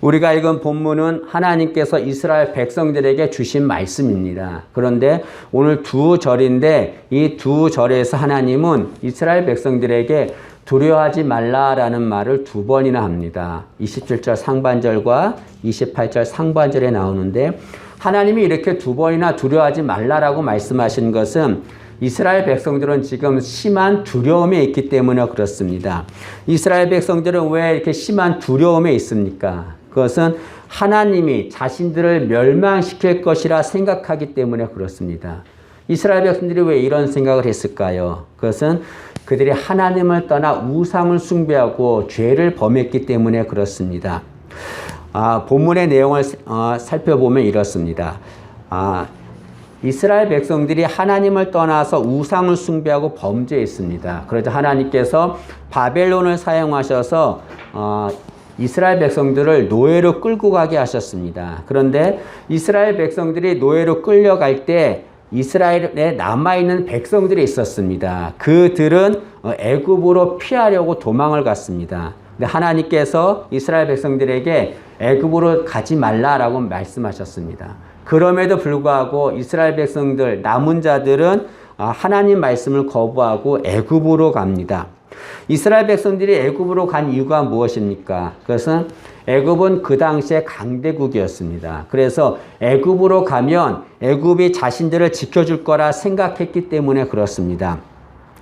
우리가 읽은 본문은 하나님께서 이스라엘 백성들에게 주신 말씀입니다. 그런데 오늘 두 절인데 이 두 절에서 하나님은 이스라엘 백성들에게 두려워하지 말라라는 말을 두 번이나 합니다. 27절 상반절과 28절 상반절에 나오는데 하나님이 이렇게 두 번이나 두려워하지 말라라고 말씀하신 것은 이스라엘 백성들은 지금 심한 두려움에 있기 때문에 그렇습니다. 이스라엘 백성들은 왜 이렇게 심한 두려움에 있습니까? 그것은 하나님이 자신들을 멸망시킬 것이라 생각하기 때문에 그렇습니다. 이스라엘 백성들이 왜 이런 생각을 했을까요? 그것은 그들이 하나님을 떠나 우상을 숭배하고 죄를 범했기 때문에 그렇습니다. 아, 본문의 내용을 어, 살펴보면 이렇습니다. 아, 이스라엘 백성들이 하나님을 떠나서 우상을 숭배하고 범죄했습니다. 그래서 하나님께서 바벨론을 사용하셔서 어, 이스라엘 백성들을 노예로 끌고 가게 하셨습니다. 그런데 이스라엘 백성들이 노예로 끌려갈 때 이스라엘에 남아있는 백성들이 있었습니다. 그들은 어, 애굽으로 피하려고 도망을 갔습니다. 근데 하나님께서 이스라엘 백성들에게 애굽으로 가지 말라라고 말씀하셨습니다. 그럼에도 불구하고 이스라엘 백성들 남은 자들은 아, 하나님 말씀을 거부하고 애굽으로 갑니다. 이스라엘 백성들이 애굽으로 간 이유가 무엇입니까? 그것은 애굽은 그 당시에 강대국이었습니다. 그래서 애굽으로 가면 애굽이 자신들을 지켜줄 거라 생각했기 때문에 그렇습니다.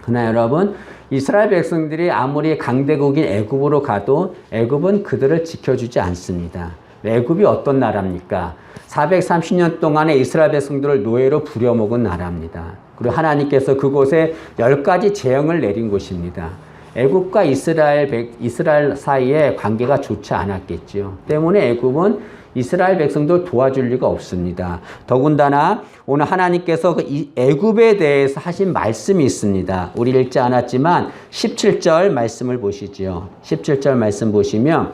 그러나 여러분 이스라엘 백성들이 아무리 강대국인 애굽으로 가도 애굽은 그들을 지켜주지 않습니다. 애굽이 어떤 나라입니까? 430년 동안에 이스라엘 백성들을 노예로 부려먹은 나라입니다. 그리고 하나님께서 그곳에 열 가지 재앙을 내린 곳입니다. 애굽과 이스라엘 이스라엘 사이에 관계가 좋지 않았겠죠. 때문에 애굽은 이스라엘 백성도 도와줄 리가 없습니다. 더군다나 오늘 하나님께서 그 애굽에 대해서 하신 말씀이 있습니다. 우리 읽지 않았지만 17절 말씀을 보시죠. 17절 말씀 보시면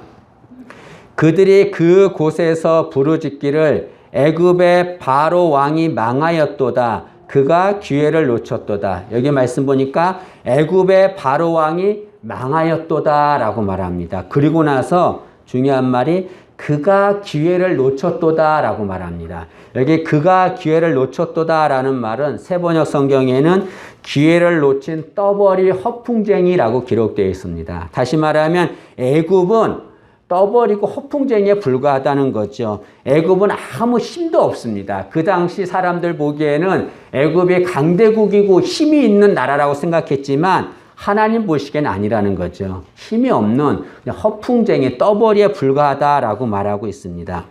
그들이 그 곳에서 부르짖기를 애굽의 바로 왕이 망하였도다. 그가 기회를 놓쳤도다. 여기 말씀 보니까 애굽의 바로 왕이 망하였도다라고 말합니다. 그리고 나서 중요한 말이 그가 기회를 놓쳤도다라고 말합니다. 여기 그가 기회를 놓쳤도다라는 말은 세번역 성경에는 기회를 놓친 떠버리 허풍쟁이라고 기록되어 있습니다. 다시 말하면 애굽은 떠버리고 허풍쟁이에 불과하다는 거죠. 애굽은 아무 힘도 없습니다. 그 당시 사람들 보기에는 애굽이 강대국이고 힘이 있는 나라라고 생각했지만 하나님 보시기엔 아니라는 거죠. 힘이 없는 허풍쟁이 떠버리에 불과하다라고 말하고 있습니다.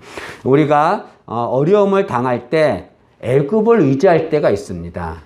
우리가 어, 어려움을 당할 때 애굽을 의지할 때가 있습니다.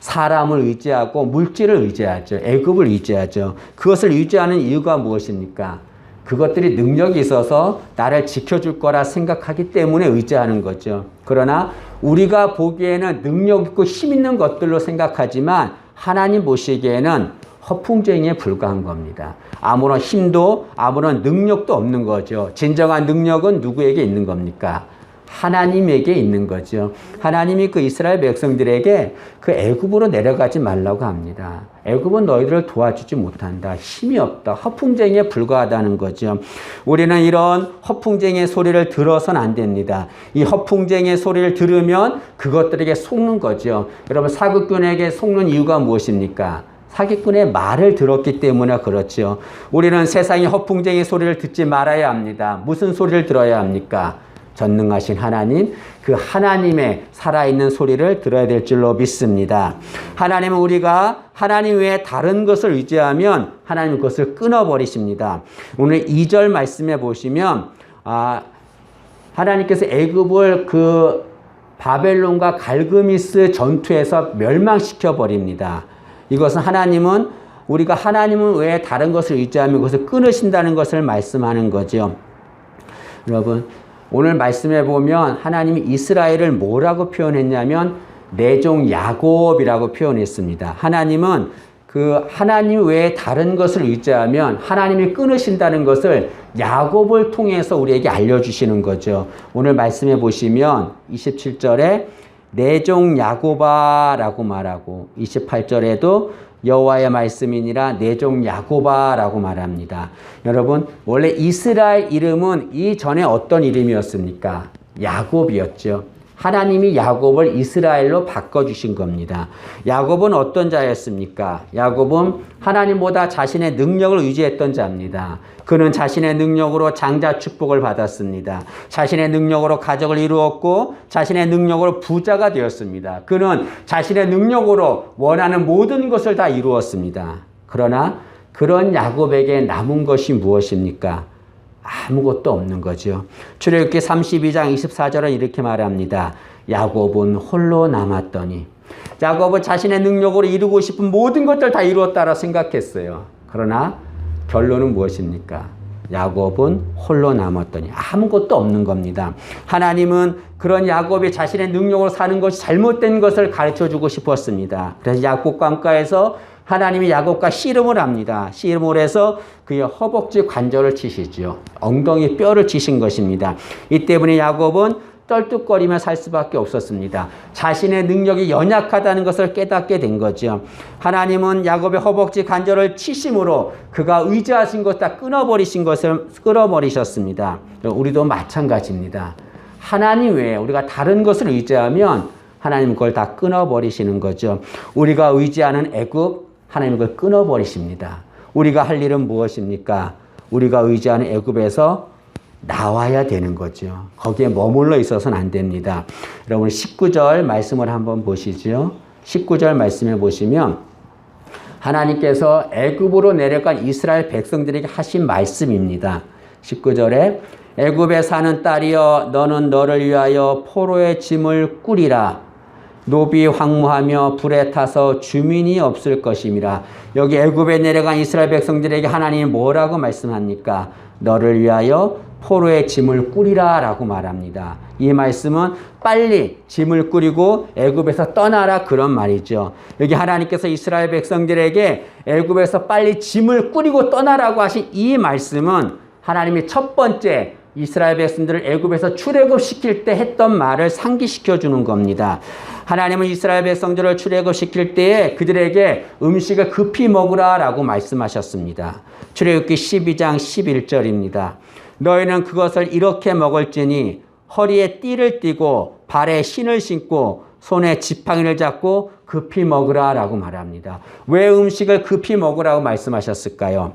사람을 의지하고 물질을 의지하죠. 애굽을 의지하죠. 그것을 의지하는 이유가 무엇입니까? 그것들이 능력이 있어서 나를 지켜줄 거라 생각하기 때문에 의지하는 거죠. 그러나 우리가 보기에는 능력 있고 힘 있는 것들로 생각하지만 하나님 보시기에는 허풍쟁이에 불과한 겁니다. 아무런 힘도 아무런 능력도 없는 거죠. 진정한 능력은 누구에게 있는 겁니까? 하나님에게 있는 거죠. 하나님이 그 이스라엘 백성들에게 그 애굽으로 내려가지 말라고 합니다. 애굽은 너희들을 도와주지 못한다. 힘이 없다. 허풍쟁이에 불과하다는 거죠. 우리는 이런 허풍쟁이의 소리를 들어선 안 됩니다. 이 허풍쟁이의 소리를 들으면 그것들에게 속는 거죠. 여러분 사극꾼에게 속는 이유가 무엇입니까? 사기꾼의 말을 들었기 때문에 그렇죠. 우리는 세상의 허풍쟁이 소리를 듣지 말아야 합니다. 무슨 소리를 들어야 합니까? 전능하신 하나님, 그 하나님의 살아있는 소리를 들어야 될 줄로 믿습니다. 하나님은 우리가 하나님 외에 다른 것을 의지하면 하나님 그것을 끊어버리십니다. 오늘 2절 말씀에 보시면, 아, 하나님께서 애굽을 그 바벨론과 갈그미스 전투에서 멸망시켜 버립니다. 이것은 하나님은 우리가 하나님은 외에 다른 것을 의지하면 그것을 끊으신다는 것을 말씀하는 거죠. 여러분, 오늘 말씀해 보면 하나님이 이스라엘을 뭐라고 표현했냐면 내종 야곱이라고 표현했습니다. 하나님은 그 하나님 외에 다른 것을 의지하면 하나님이 끊으신다는 것을 야곱을 통해서 우리에게 알려주시는 거죠. 오늘 말씀해 보시면 27절에 내종 야고바라고 말하고 28절에도 여호와의 말씀이니라 내종 야고바라고 말합니다. 여러분 원래 이스라엘 이름은 이전에 어떤 이름이었습니까? 야곱이었죠. 하나님이 야곱을 이스라엘로 바꿔주신 겁니다. 야곱은 어떤 자였습니까? 야곱은 하나님보다 자신의 능력을 의지했던 자입니다. 그는 자신의 능력으로 장자 축복을 받았습니다. 자신의 능력으로 가족을 이루었고 자신의 능력으로 부자가 되었습니다. 그는 자신의 능력으로 원하는 모든 것을 다 이루었습니다. 그러나 그런 야곱에게 남은 것이 무엇입니까? 아무것도 없는 거죠. 출애굽기 32장 24절은 이렇게 말합니다. 야곱은 홀로 남았더니 야곱은 자신의 능력으로 이루고 싶은 모든 것들 다 이루었다라 생각했어요. 그러나 결론은 무엇입니까? 야곱은 홀로 남았더니 아무것도 없는 겁니다. 하나님은 그런 야곱이 자신의 능력으로 사는 것이 잘못된 것을 가르쳐 주고 싶었습니다. 그래서 야곱 강가에서 하나님이 야곱과 씨름을 합니다. 씨름을 해서 그의 허벅지 관절을 치시죠. 엉덩이 뼈를 치신 것입니다. 이 때문에 야곱은 떨뚝거리며 살 수밖에 없었습니다. 자신의 능력이 연약하다는 것을 깨닫게 된 거죠. 하나님은 야곱의 허벅지 관절을 치심으로 그가 의지하신 것 다 끊어버리신 것을 끊어버리셨습니다. 우리도 마찬가지입니다. 하나님 외에 우리가 다른 것을 의지하면 하나님 그걸 다 끊어버리시는 거죠. 우리가 의지하는 애굽 하나님 그걸 끊어버리십니다. 우리가 할 일은 무엇입니까? 우리가 의지하는 애굽에서 나와야 되는 거죠. 거기에 머물러 있어서는 안 됩니다. 여러분 19절 말씀을 한번 보시죠. 19절 말씀에 보시면 하나님께서 애굽으로 내려간 이스라엘 백성들에게 하신 말씀입니다. 19절에 애굽에 사는 딸이여 너는 너를 위하여 포로의 짐을 꾸리라 노비 황무하며 불에 타서 주민이 없을 것임이라. 여기 애굽에 내려간 이스라엘 백성들에게 하나님이 뭐라고 말씀합니까? 너를 위하여 포로의 짐을 꾸리라 라고 말합니다. 이 말씀은 빨리 짐을 꾸리고 애굽에서 떠나라 그런 말이죠. 여기 하나님께서 이스라엘 백성들에게 애굽에서 빨리 짐을 꾸리고 떠나라고 하신 이 말씀은 하나님이 첫 번째 이스라엘 백성들을 애굽에서 출애굽 시킬 때 했던 말을 상기시켜 주는 겁니다. 하나님은 이스라엘 백성들을 출애굽 시킬 때에 그들에게 음식을 급히 먹으라라고 말씀하셨습니다. 출애굽기 12장 11절입니다. 너희는 그것을 이렇게 먹을지니 허리에 띠를 띠고 발에 신을 신고 손에 지팡이를 잡고 급히 먹으라라고 말합니다. 왜 음식을 급히 먹으라고 말씀하셨을까요?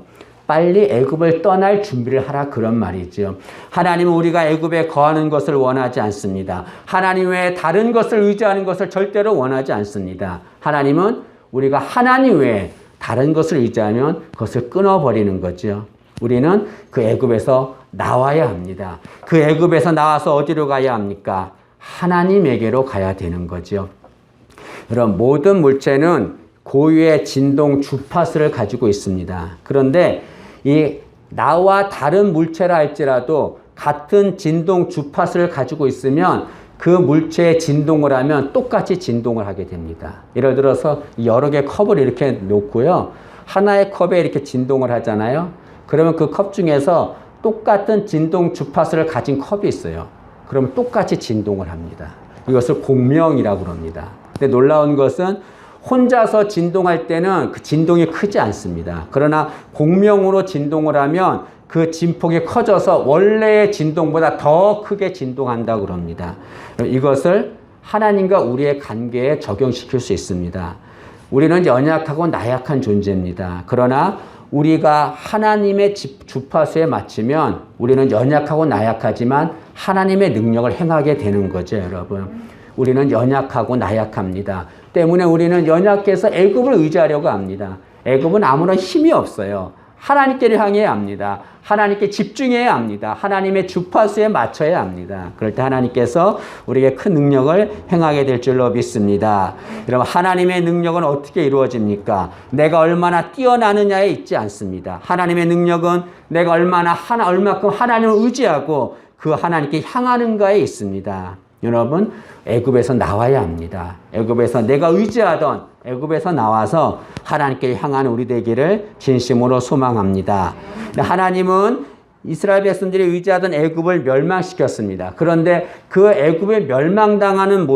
빨리 애굽을 떠날 준비를 하라 그런 말이죠. 하나님은 우리가 애굽에 거하는 것을 원하지 않습니다. 하나님 외에 다른 것을 의지하는 것을 절대로 원하지 않습니다. 하나님은 우리가 하나님 외에 다른 것을 의지하면 그것을 끊어버리는 거죠. 우리는 그 애굽에서 나와야 합니다. 그 애굽에서 나와서 어디로 가야 합니까? 하나님에게로 가야 되는 거죠. 여러분 모든 물체는 고유의 진동 주파수를 가지고 있습니다. 그런데 이 나와 다른 물체라 할지라도 같은 진동 주파수를 가지고 있으면 그 물체에 진동을 하면 똑같이 진동을 하게 됩니다. 예를 들어서 여러 개 컵을 이렇게 놓고요. 하나의 컵에 이렇게 진동을 하잖아요. 그러면 그 컵 중에서 똑같은 진동 주파수를 가진 컵이 있어요. 그러면 똑같이 진동을 합니다. 이것을 공명이라고 합니다. 근데 놀라운 것은 혼자서 진동할 때는 그 진동이 크지 않습니다. 그러나 공명으로 진동을 하면 그 진폭이 커져서 원래의 진동보다 더 크게 진동한다고 합니다. 이것을 하나님과 우리의 관계에 적용시킬 수 있습니다. 우리는 연약하고 나약한 존재입니다. 그러나 우리가 하나님의 주파수에 맞추면 우리는 연약하고 나약하지만 하나님의 능력을 행하게 되는 거죠, 여러분. 우리는 연약하고 나약합니다. 때문에 우리는 연약해서 애굽을 의지하려고 합니다. 애굽은 아무런 힘이 없어요. 하나님께를 향해야 합니다. 하나님께 집중해야 합니다. 하나님의 주파수에 맞춰야 합니다. 그럴 때 하나님께서 우리에게 큰 능력을 행하게 될 줄로 믿습니다. 여러분, 하나님의 능력은 어떻게 이루어집니까? 내가 얼마나 뛰어나느냐에 있지 않습니다. 하나님의 능력은 내가 얼마나 하나, 얼마큼 하나님을 의지하고 그 하나님께 향하는가에 있습니다. 여러분, 애굽에서 나와야 합니다. 애굽에서 내가 의지하던 애굽에서 나와서 하나님께 향하는 우리 되기를 진심으로 소망합니다. 하나님은 이스라엘 백성들이 의지하던 애굽을 멸망시켰습니다. 그런데 그 애굽에 멸망당하는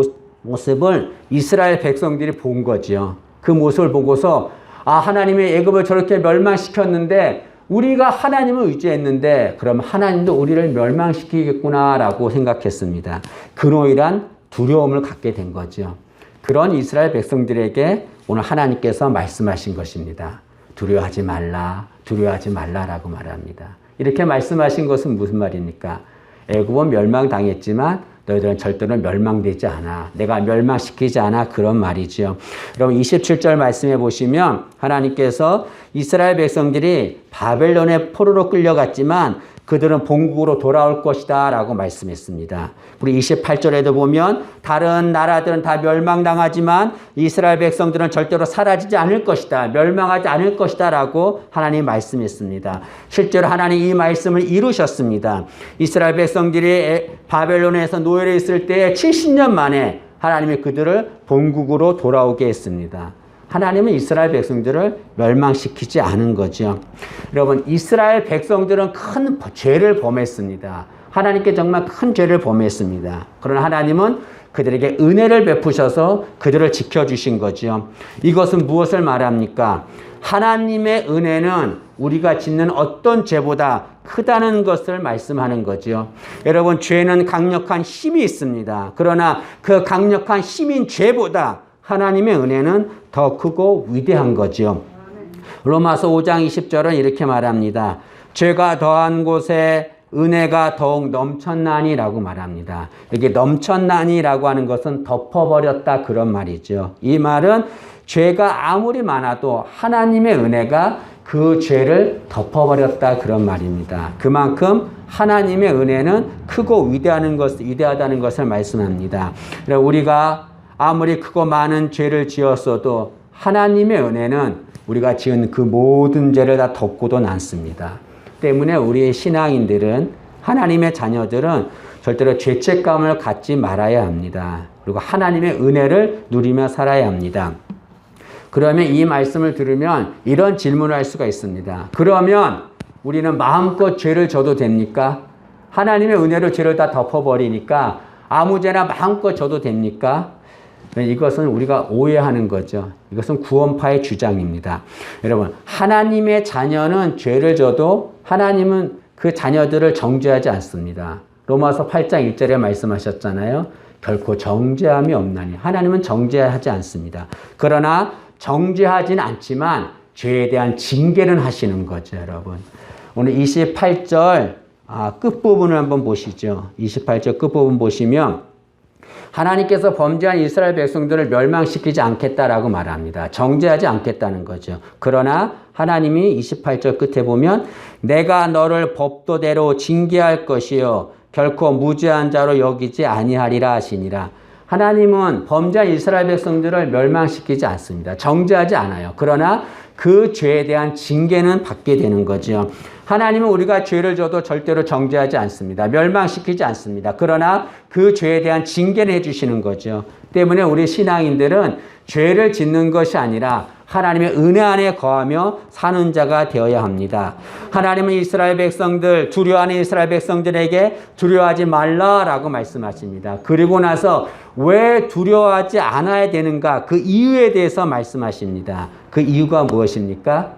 모습을 이스라엘 백성들이 본 거죠. 그 모습을 보고서 아, 하나님이 애굽을 저렇게 멸망시켰는데 우리가 하나님을 의지했는데 그럼 하나님도 우리를 멸망시키겠구나라고 생각했습니다. 그노이란 두려움을 갖게 된 거죠. 그런 이스라엘 백성들에게 오늘 하나님께서 말씀하신 것입니다. 두려워하지 말라, 두려워하지 말라라고 말합니다. 이렇게 말씀하신 것은 무슨 말입니까? 애굽은 멸망당했지만 너희들은 절대로 멸망되지 않아. 내가 멸망시키지 않아. 그런 말이죠. 여러분 27절 말씀해 보시면 하나님께서 이스라엘 백성들이 바벨론의 포로로 끌려갔지만 그들은 본국으로 돌아올 것이다 라고 말씀했습니다. 우리 28절에도 보면 다른 나라들은 다 멸망당하지만 이스라엘 백성들은 절대로 사라지지 않을 것이다. 멸망하지 않을 것이다 라고 하나님 말씀했습니다. 실제로 하나님 이 말씀을 이루셨습니다. 이스라엘 백성들이 바벨론에서 노예로 있을 때 70년 만에 하나님이 그들을 본국으로 돌아오게 했습니다. 하나님은 이스라엘 백성들을 멸망시키지 않은 거죠. 여러분, 이스라엘 백성들은 큰 죄를 범했습니다. 하나님께 정말 큰 죄를 범했습니다. 그러나 하나님은 그들에게 은혜를 베푸셔서 그들을 지켜주신 거죠. 이것은 무엇을 말합니까? 하나님의 은혜는 우리가 짓는 어떤 죄보다 크다는 것을 말씀하는 거죠. 여러분, 죄는 강력한 힘이 있습니다. 그러나 그 강력한 힘인 죄보다 하나님의 은혜는 더 크고 위대한 거죠. 로마서 5장 20절은 이렇게 말합니다. 죄가 더한 곳에 은혜가 더욱 넘쳤나니라고 말합니다. 여기 넘쳤나니라고 하는 것은 덮어버렸다 그런 말이죠. 이 말은 죄가 아무리 많아도 하나님의 은혜가 그 죄를 덮어버렸다 그런 말입니다. 그만큼 하나님의 은혜는 크고 위대하는 것, 위대하다는 것을 말씀합니다. 우리가 아무리 크고 많은 죄를 지었어도 하나님의 은혜는 우리가 지은 그 모든 죄를 다 덮고도 남습니다. 때문에 우리의 신앙인들은 하나님의 자녀들은 절대로 죄책감을 갖지 말아야 합니다. 그리고 하나님의 은혜를 누리며 살아야 합니다. 그러면 이 말씀을 들으면 이런 질문을 할 수가 있습니다. 그러면 우리는 마음껏 죄를 져도 됩니까? 하나님의 은혜로 죄를 다 덮어버리니까 아무 죄나 마음껏 져도 됩니까? 이것은 우리가 오해하는 거죠. 이것은 구원파의 주장입니다. 여러분, 하나님의 자녀는 죄를 져도 하나님은 그 자녀들을 정죄하지 않습니다. 로마서 8장 1절에 말씀하셨잖아요. 결코 정죄함이 없나니. 하나님은 정죄하지 않습니다. 그러나 정죄하진 않지만 죄에 대한 징계는 하시는 거죠, 여러분. 오늘 28절 아, 끝부분을 한번 보시죠. 28절 끝부분 보시면 하나님께서 범죄한 이스라엘 백성들을 멸망시키지 않겠다라고 말합니다. 정죄하지 않겠다는 거죠. 그러나 하나님이 28절 끝에 보면 내가 너를 법도대로 징계할 것이요 결코 무죄한 자로 여기지 아니하리라 하시니라. 하나님은 범죄한 이스라엘 백성들을 멸망시키지 않습니다. 정죄하지 않아요. 그러나 그 죄에 대한 징계는 받게 되는 거죠. 하나님은 우리가 죄를 져도 절대로 정죄하지 않습니다. 멸망시키지 않습니다. 그러나 그 죄에 대한 징계를 해주시는 거죠. 때문에 우리 신앙인들은 죄를 짓는 것이 아니라 하나님의 은혜 안에 거하며 사는 자가 되어야 합니다. 하나님은 이스라엘 백성들, 두려워하는 이스라엘 백성들에게 두려워하지 말라라고 말씀하십니다. 그리고 나서 왜 두려워하지 않아야 되는가 그 이유에 대해서 말씀하십니다. 그 이유가 무엇입니까?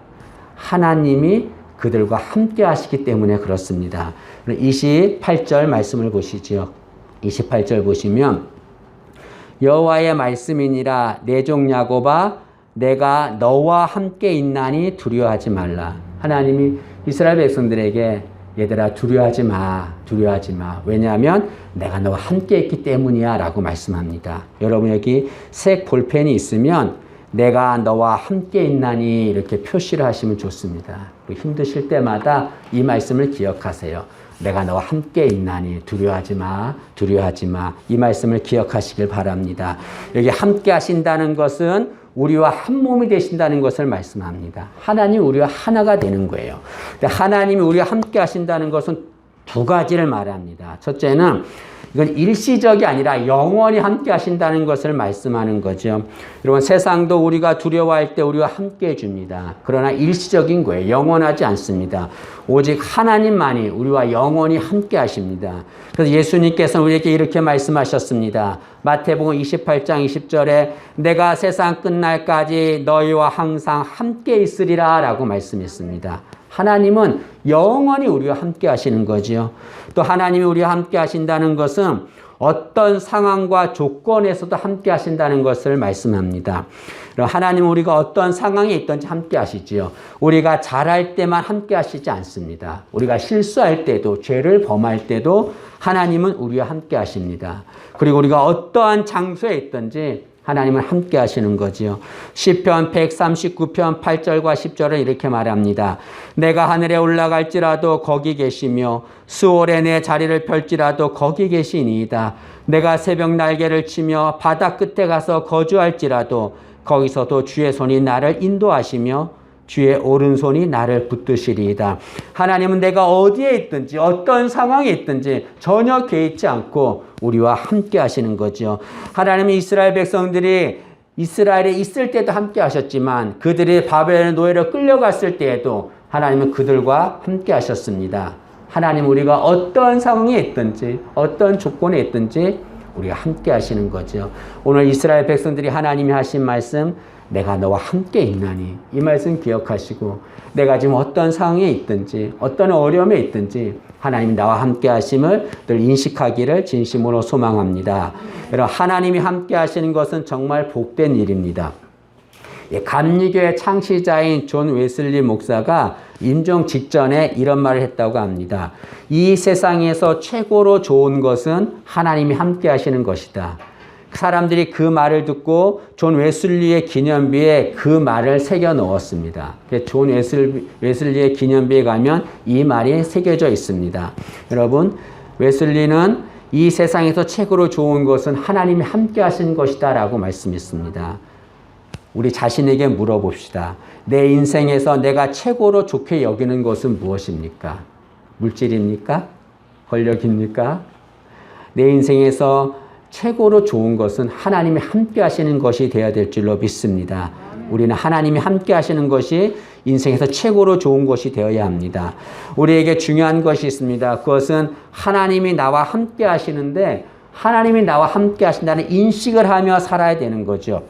하나님이 그들과 함께 하시기 때문에 그렇습니다. 28절 말씀을 보시죠. 28절 보시면 여호와의 말씀이니라 내 종 야곱아 내가 너와 함께 있나니 두려워하지 말라. 하나님이 이스라엘 백성들에게 얘들아 두려워하지 마. 두려워하지 마. 왜냐하면 내가 너와 함께 있기 때문이야 라고 말씀합니다. 여러분 여기 색 볼펜이 있으면 내가 너와 함께 있나니 이렇게 표시를 하시면 좋습니다. 힘드실 때마다 이 말씀을 기억하세요. 내가 너와 함께 있나니 두려워하지 마, 두려워하지 마. 이 말씀을 기억하시길 바랍니다. 여기 함께 하신다는 것은 우리와 한 몸이 되신다는 것을 말씀합니다. 하나님 우리와 하나가 되는 거예요. 하나님이 우리와 함께 하신다는 것은 두 가지를 말합니다. 첫째는 이건 일시적이 아니라 영원히 함께 하신다는 것을 말씀하는 거죠. 여러분 세상도 우리가 두려워할 때 우리와 함께 해줍니다. 그러나 일시적인 거예요. 영원하지 않습니다. 오직 하나님만이 우리와 영원히 함께 하십니다. 그래서 예수님께서는 우리에게 이렇게 말씀하셨습니다. 마태복음 28장 20절에 내가 세상 끝날까지 너희와 항상 함께 있으리라 라고 말씀했습니다. 하나님은 영원히 우리와 함께 하시는 거지요. 또 하나님이 우리와 함께 하신다는 것은 어떤 상황과 조건에서도 함께 하신다는 것을 말씀합니다. 하나님은 우리가 어떤 상황에 있든지 함께 하시지요. 우리가 잘할 때만 함께 하시지 않습니다. 우리가 실수할 때도, 죄를 범할 때도 하나님은 우리와 함께 하십니다. 그리고 우리가 어떠한 장소에 있든지 하나님은 함께 하시는 거지요. 시편 139편 8절과 10절은 이렇게 말합니다. 내가 하늘에 올라갈지라도 거기 계시며 수월에 내 자리를 펼지라도 거기 계시니이다. 내가 새벽 날개를 치며 바다 끝에 가서 거주할지라도 거기서도 주의 손이 나를 인도하시며 주의 오른손이 나를 붙드시리이다. 하나님은 내가 어디에 있든지 어떤 상황에 있든지 전혀 개의치 않고 우리와 함께 하시는 거죠. 하나님은 이스라엘 백성들이 이스라엘에 있을 때도 함께 하셨지만 그들이 바벨 노예로 끌려갔을 때에도 하나님은 그들과 함께 하셨습니다. 하나님 우리가 어떤 상황에 있든지 어떤 조건에 있든지 우리가 함께 하시는 거죠. 오늘 이스라엘 백성들이 하나님이 하신 말씀 내가 너와 함께 있나니 이 말씀 기억하시고 내가 지금 어떤 상황에 있든지 어떤 어려움에 있든지 하나님이 나와 함께 하심을 늘 인식하기를 진심으로 소망합니다. 여러분 하나님이 함께 하시는 것은 정말 복된 일입니다. 감리교의 창시자인 존 웨슬리 목사가 임종 직전에 이런 말을 했다고 합니다. 이 세상에서 최고로 좋은 것은 하나님이 함께 하시는 것이다. 사람들이 그 말을 듣고 존 웨슬리의 기념비에 그 말을 새겨 넣었습니다. 존 웨슬리, 웨슬리의 기념비에 가면 이 말이 새겨져 있습니다. 여러분, 웨슬리는 이 세상에서 최고로 좋은 것은 하나님이 함께 하신 것이다 라고 말씀했습니다. 우리 자신에게 물어봅시다. 내 인생에서 내가 최고로 좋게 여기는 것은 무엇입니까? 물질입니까? 권력입니까? 내 인생에서 최고로 좋은 것은 하나님이 함께 하시는 것이 되어야 될 줄로 믿습니다. 우리는 하나님이 함께 하시는 것이 인생에서 최고로 좋은 것이 되어야 합니다. 우리에게 중요한 것이 있습니다. 그것은 하나님이 나와 함께 하시는데 하나님이 나와 함께 하신다는 인식을 하며 살아야 되는 거죠.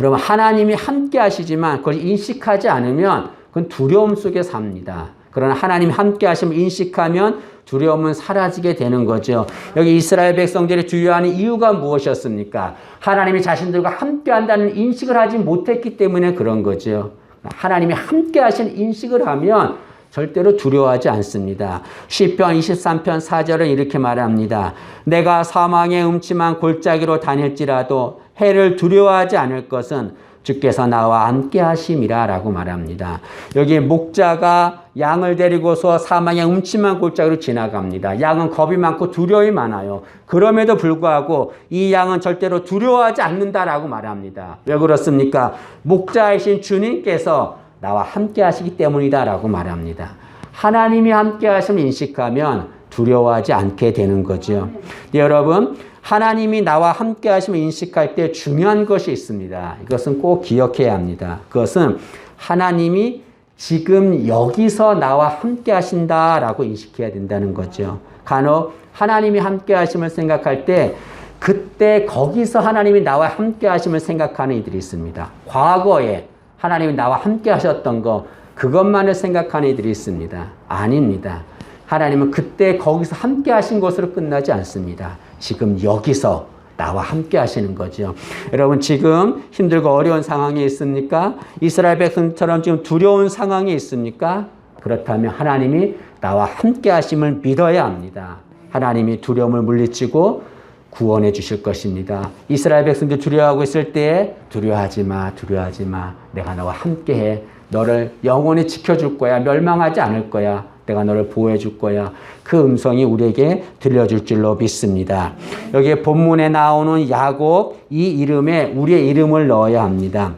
여러분 하나님이 함께 하시지만 그걸 인식하지 않으면 그건 두려움 속에 삽니다. 그러나 하나님이 함께 하시면 인식하면 두려움은 사라지게 되는 거죠. 여기 이스라엘 백성들이 두려워하는 이유가 무엇이었습니까? 하나님이 자신들과 함께 한다는 인식을 하지 못했기 때문에 그런 거죠. 하나님이 함께 하신 인식을 하면 절대로 두려워하지 않습니다. 시편 23편 4절은 이렇게 말합니다. 내가 사망의 음침한 골짜기로 다닐지라도 해를 두려워하지 않을 것은 주께서 나와 함께 하심이라 라고 말합니다. 여기 목자가 양을 데리고서 사망의 음침한 골짜기로 지나갑니다. 양은 겁이 많고 두려움이 많아요. 그럼에도 불구하고 이 양은 절대로 두려워하지 않는다라고 말합니다. 왜 그렇습니까? 목자이신 주님께서 나와 함께 하시기 때문이다라고 말합니다. 하나님이 함께 하심을 인식하면 두려워하지 않게 되는 거죠. 네, 여러분, 하나님이 나와 함께 하심을 인식할 때 중요한 것이 있습니다. 이것은 꼭 기억해야 합니다. 그것은 하나님이 지금 여기서 나와 함께 하신다라고 인식해야 된다는 거죠. 간혹 하나님이 함께 하심을 생각할 때 그때 거기서 하나님이 나와 함께 하심을 생각하는 이들이 있습니다. 과거에 하나님이 나와 함께 하셨던 거 그것만을 생각하는 이들이 있습니다. 아닙니다. 하나님은 그때 거기서 함께 하신 것으로 끝나지 않습니다. 지금 여기서 나와 함께 하시는 거죠. 여러분 지금 힘들고 어려운 상황에 있습니까? 이스라엘 백성처럼 지금 두려운 상황에 있습니까? 그렇다면 하나님이 나와 함께 하심을 믿어야 합니다. 하나님이 두려움을 물리치고 구원해 주실 것입니다. 이스라엘 백성들 두려워하고 있을 때 두려워하지 마, 두려워하지 마. 내가 너와 함께 해. 너를 영원히 지켜줄 거야. 멸망하지 않을 거야. 내가 너를 보호해 줄 거야. 그 음성이 우리에게 들려줄 줄로 믿습니다. 여기 본문에 나오는 야곱 이 이름에 우리의 이름을 넣어야 합니다.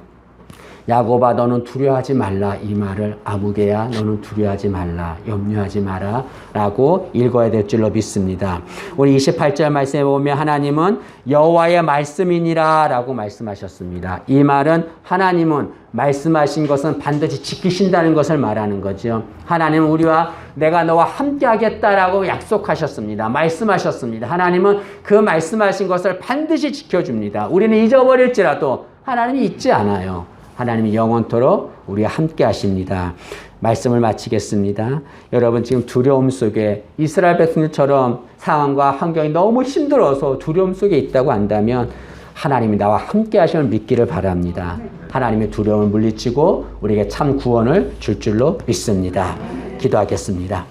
야곱아 너는 두려워하지 말라 이 말을 아무개야 너는 두려워하지 말라 염려하지 마라 라고 읽어야 될 줄로 믿습니다. 우리 28절 말씀에 보면 하나님은 여호와의 말씀이니라 라고 말씀하셨습니다. 이 말은 하나님은 말씀하신 것은 반드시 지키신다는 것을 말하는 거죠. 하나님은 우리와 내가 너와 함께 하겠다라고 약속하셨습니다. 말씀하셨습니다. 하나님은 그 말씀하신 것을 반드시 지켜줍니다. 우리는 잊어버릴지라도 하나님이 잊지 않아요. 하나님이 영원토록 우리와 함께 하십니다. 말씀을 마치겠습니다. 여러분 지금 두려움 속에 이스라엘 백성들처럼 상황과 환경이 너무 힘들어서 두려움 속에 있다고 한다면 하나님이 나와 함께 하심을 믿기를 바랍니다. 하나님의 두려움을 물리치고 우리에게 참 구원을 줄 줄로 믿습니다. 기도하겠습니다.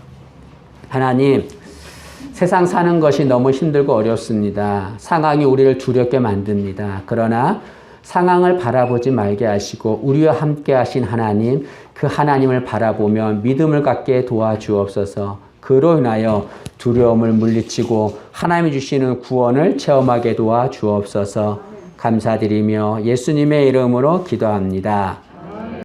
하나님, 세상 사는 것이 너무 힘들고 어렵습니다. 상황이 우리를 두렵게 만듭니다. 그러나 상황을 바라보지 말게 하시고 우리와 함께 하신 하나님, 그 하나님을 바라보며 믿음을 갖게 도와주옵소서. 그로 인하여 두려움을 물리치고 하나님이 주시는 구원을 체험하게 도와주옵소서. 감사드리며 예수님의 이름으로 기도합니다.